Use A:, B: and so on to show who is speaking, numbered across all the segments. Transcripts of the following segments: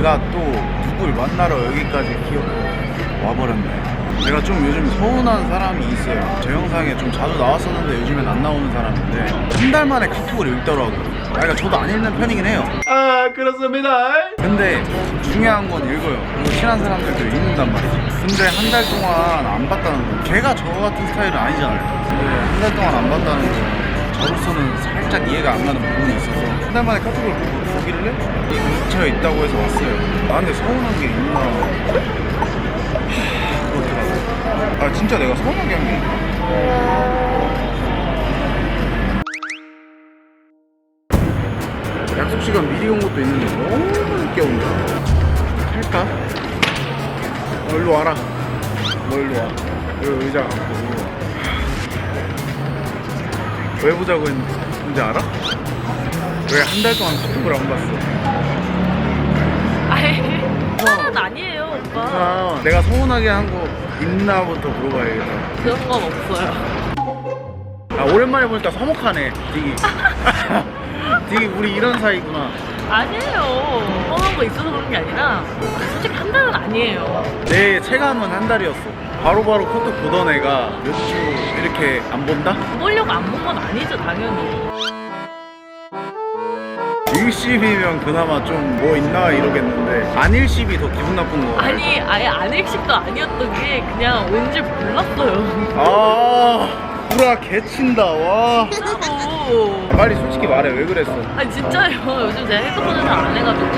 A: 내가 또 누굴 만나러 여기까지 기어 와버렸네. 내가 좀 요즘 서운한 사람이 있어요. 제 영상에 좀 자주 나왔었는데 요즘엔 안 나오는 사람인데 한 달 만에 카톡을 읽더라고. 아, 그러니까 저도 안 읽는 편이긴 해요.
B: 아 그렇습니다.
A: 근데 중요한 건 읽어요. 그리고 친한 사람들도 읽는단 말이지. 근데 한 달 동안 안 봤다는 건 걔가 저 같은 스타일은 아니잖아요. 근데 한 달 동안 안 봤다는 건 저로서는 살짝 이해가 안 가는 부분이 있어서 한 달 만에 카톡을 보고 보길래 미쳐 있다고 해서 왔어요. 나한테 서운한 게 있나 그렇더라고. 아 진짜 내가 서운하게 한 게 있나? 약속 시간 미리 온 것도 있는데 너무 늦게 온다. 할까? 어, 일로 와라. 너 일로 와. 여기 의자 갖고. 왜 보자고 했는지 알아? 왜 한 달 동안 카톡을 안 봤어?
C: 아이 사는 아니에요 오빠
A: 아, 내가 서운하게 한 거 있나부터 물어봐야겠다.
C: 그런 건 없어요
A: 아, 오랜만에 보니까 서먹하네, 되게. 되게 우리 이런 사이구나.
C: 아니에요 뻔한 거 있어서 그런 게 아니라 솔직히 한 달은 아니에요
A: 내 체감은 한 달이었어. 바로바로 카톡 보던 애가 몇주 이렇게 안 본다?
C: 보려고 안 본 건 아니죠 당연히.
A: 일십이면 그나마 좀 뭐 있나 이러겠는데 안 일십이 더 기분 나쁜 거
C: 아니 아예 안 일식도 아니었던 게 그냥 왠지 몰랐어요.
A: 아 구라 개친다 와.
C: 진짜로.
A: 빨리 솔직히 말해 왜 그랬어?
C: 아니 진짜요. 요즘 제가 핸드폰을 잘 안 해가지고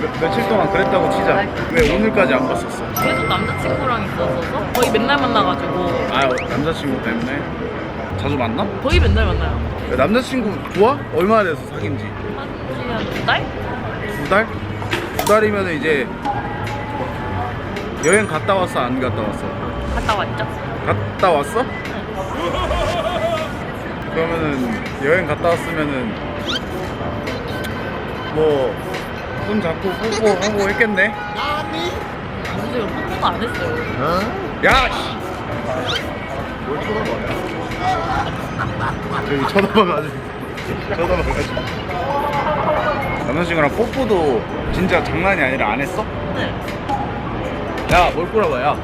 A: 며, 며칠 동안 그랬다고 치자 왜 오늘까지 안 봤었어
C: 계속 남자친구랑 있었어서 거의 맨날 만나가지고
A: 아 남자친구 때문에 자주 만나?
C: 거의 맨날 만나요
A: 야, 남자친구 좋아? 얼마나 돼서 사귄 지?
C: 한지 한두 달?
A: 두 달? 두 달이면 이제 여행 갔다 왔어 안 갔다 왔어?
C: 갔다 왔죠?
A: 갔다 왔어? 그러면은 여행 갔다 왔으면은 뭐 손 잡고 뽀뽀하고 했겠네?
C: 아무튼 이거 뽀뽀도 안 했어요
A: 야! 씨! 뭘 쳐다봐 저기 쳐다봐가지고 쳐다봐가지고 남자친구랑 뽀뽀도 진짜 장난이 아니라 안 했어?
C: 네
A: 야 뭘 꼬라봐 야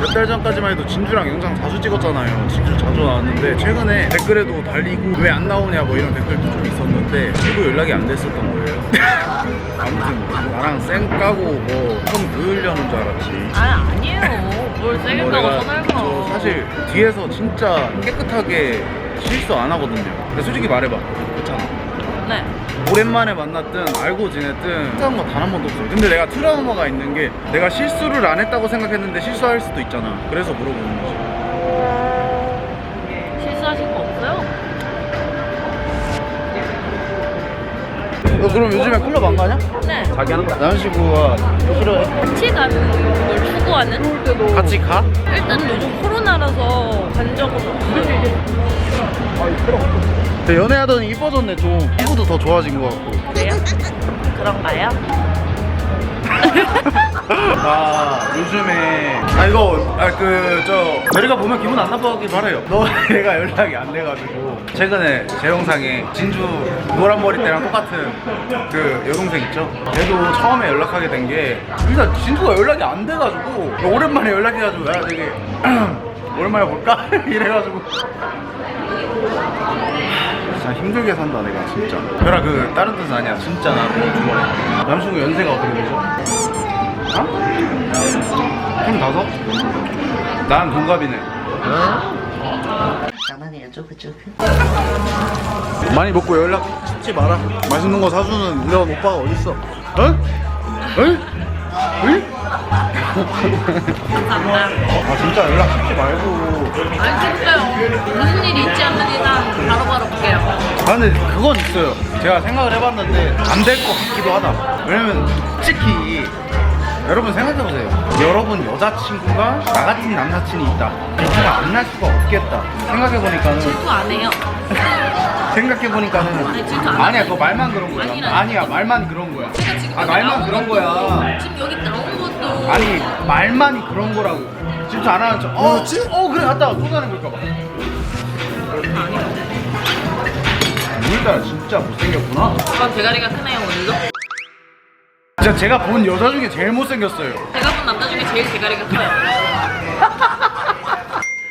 A: 몇 달 전까지만 해도 진주랑 영상 자주 찍었잖아요. 진주 자주 나왔는데 최근에 댓글에도 달리고 왜 안 나오냐 뭐 이런 댓글도 좀 있었는데 저도 연락이 안 됐었던 거예요. 아무튼 나랑 쌩 까고 뭐손 그으려는 줄 알았지.
C: 아 아니에요. 뭘 세게
A: 뭐
C: 까고 저봐
A: 사실 뒤에서 진짜 깨끗하게 실수 안 하거든요. 근데 솔직히 말해봐. 그렇잖아.
C: 네
A: 오랜만에 만났든 알고 지냈든 실수한 거단한 번도 없어요. 근데 내가 트라우마가 있는 게 내가 실수를 안 했다고 생각했는데 실수할 수도 있잖아. 그래서 물어보는 거지 너 그럼 요즘에 클럽 안 가냐?
C: 네
A: 자기 하는 거야 남자친구가 싫어해
C: 같이 가는 걸 추구하는?
A: 같이 가?
C: 일단 요즘 코로나라서 간 적은 없어요
A: 근데 연애하더니 이뻐졌네 좀 피부도 더 좋아진 것 같고
C: 그래요? 그런가요?
A: 아 요즘에. 아 이거 아 그 저 저희가 보면 기분 안 나빠하길 바래요. 너 얘가 연락이 안 돼가지고. 최근에 제 영상에 진주 노란 머리 때랑 똑같은 그 여동생 있죠? 걔도 처음에 연락하게 된 게 일단 진주가 연락이 안 돼가지고 오랜만에 연락해가지고 야 저기 오랜만에 볼까? 이래가지고. 진짜 힘들게 산다 내가 진짜. 별아 그 다른 뜻은 아니야. 진짜 나 너무 좋아해. 남친구 연세가 어떻게 되죠? 어? 스물다섯? 난 동갑이네.
D: 나만 해야죠 그쪽
A: 많이 먹고 연락. 찾지 마라. 맛있는 거 사주는 이런 오빠가 어딨어? 어? 어? 응?
C: 감사합니다.
A: 아 진짜 연락 찾지 말고.
C: 아니 진짜요. 무슨 일이 있지 않는 이상 바로바로 볼게요.
A: 아 근데 그건 있어요. 제가 생각을 해봤는데 안 될 것 같기도 하다. 왜냐면 솔직히 여러분 생각해보세요. 여러분 여자친구가 나 같은 남사친이 있다. 질투가 안 날 수가 없겠다. 생각해보니까는
C: 질투 안 해요.
A: 생각해보니까는
C: 아니, 질투 안
A: 아니야
C: 해.
A: 그거 말만 그런 거야.
C: 아니라니까.
A: 아니야 말만 그런 거야.
C: 제가 지금
A: 아
C: 여기
A: 말만
C: 나온
A: 그런
C: 것도,
A: 거야
C: 지금 여기 나온 것도
A: 아니 말만이 그런 거라고. 질투 안 하는 척. 어, 어 그래 갔다 와. 또 가는 걸까봐. 오늘따라 진짜 못생겼구나.
C: 오빠 대가리가 크네요 오늘도.
A: 진짜 제가 본 여자 중에 제일 못생겼어요.
C: 제가 본 남자 중에 제일 대가리가 커요.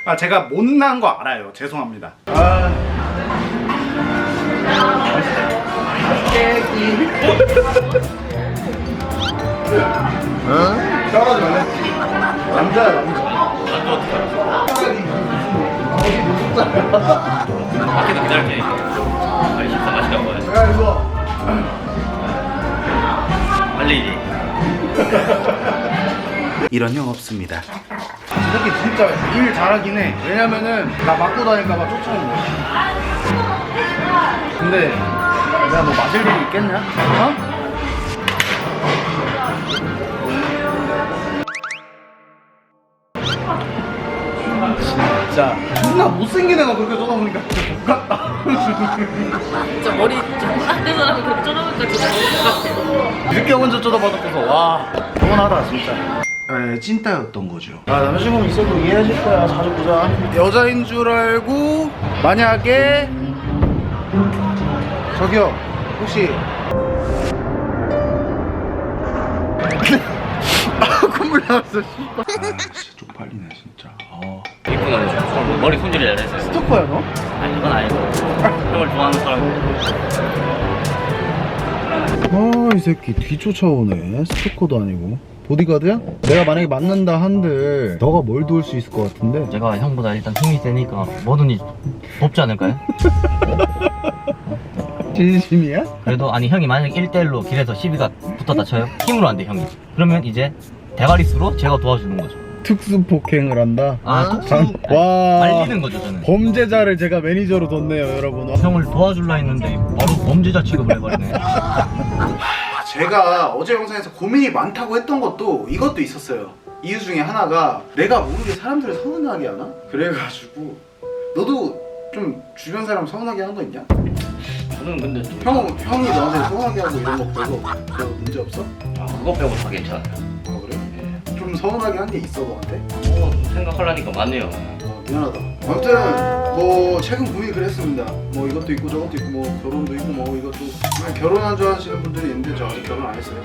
A: 아 제가 못난 거 알아요. 죄송합니다. 아. 떨어지 말랬지. 남자야 남자.
D: 밖에서 기다릴게. 빨리 식사 맛있게 와야지.
A: 야 이거.
D: 빨리.
A: 이런 형 없습니다. 이 새끼 진짜 일 잘하긴 해. 왜냐면은 나 맞고 다닐까봐 쫓아오는 거야. 근데 내가 너 맞을 일이 있겠냐? 어? 진짜. 존나 못생긴 애가 그렇게 쳐다보니까 진짜 못같다.
C: 진짜 머리 장난 된 사람이 그렇게 쳐다보니까 진짜 너무 똑같아.
A: 이렇게 먼저 쳐다봐놓고서 와 서운하다 진짜. 네, 찐따였던 거죠. 아 남자친구 있어도 이해해줄 거야 자주 보자. 여자인 줄 알고 만약에 저기요 혹시 아 콧물 나왔어 씨발 아 진짜 쪽팔리네 진짜. 어.
D: 이쁘다. 머리 손질이 잘했어요.
A: 스토커야 너?
D: 아니, 이건 아니고. 형을 좋아하는 사람.
A: 아이 새끼 뒤쫓아오네 스토커도 아니고 보디가드야? 내가 만약에 맞는다 한들 너가 뭘 도울 수 있을 것 같은데
D: 제가 형보다 일단 힘이 세니까 뭐든지 돕지 않을까요?
A: 진심이야?
D: 그래도 아니 형이 만약 1대1로 길에서 시비가 붙었다 쳐요. 힘으로 안 돼, 형이. 그러면 이제 대가리수로 제가 도와주는 거죠.
A: 특수 폭행을 한다?
D: 아, 특수
A: 단- 와
D: 말리는 거죠, 저는.
A: 범죄자를 제가 매니저로 뒀네요 여러분
D: 형을 도와줄라 했는데 바로 범죄자 취급을 해버리네.
A: 제가 어제 영상에서 고민이 많다고 했던 것도 이것도 있었어요 이유 중에 하나가 내가 모르게 사람들을 서운하게 하나? 그래가지고 너도 좀 주변 사람 서운하게 하는 거 있냐?
D: 저는 근데 좀
A: 형, 형이 너한테 서운하게 하고 이런 거 빼고 별 문제 없어?
D: 아, 그거 빼고 다 괜찮아요.
A: 서운하게 한 게 있어 너한테?
D: 뭐 생각하려니까 많네요.
A: 어, 미안하다. 아무튼 뭐 최근 고민이 그랬습니다. 뭐 이것도 있고 저것도 있고 뭐 결혼도 있고 뭐 이것도 그냥 결혼한 줄 아시는 분들이 있는데 저 아직 결혼 안 했어요.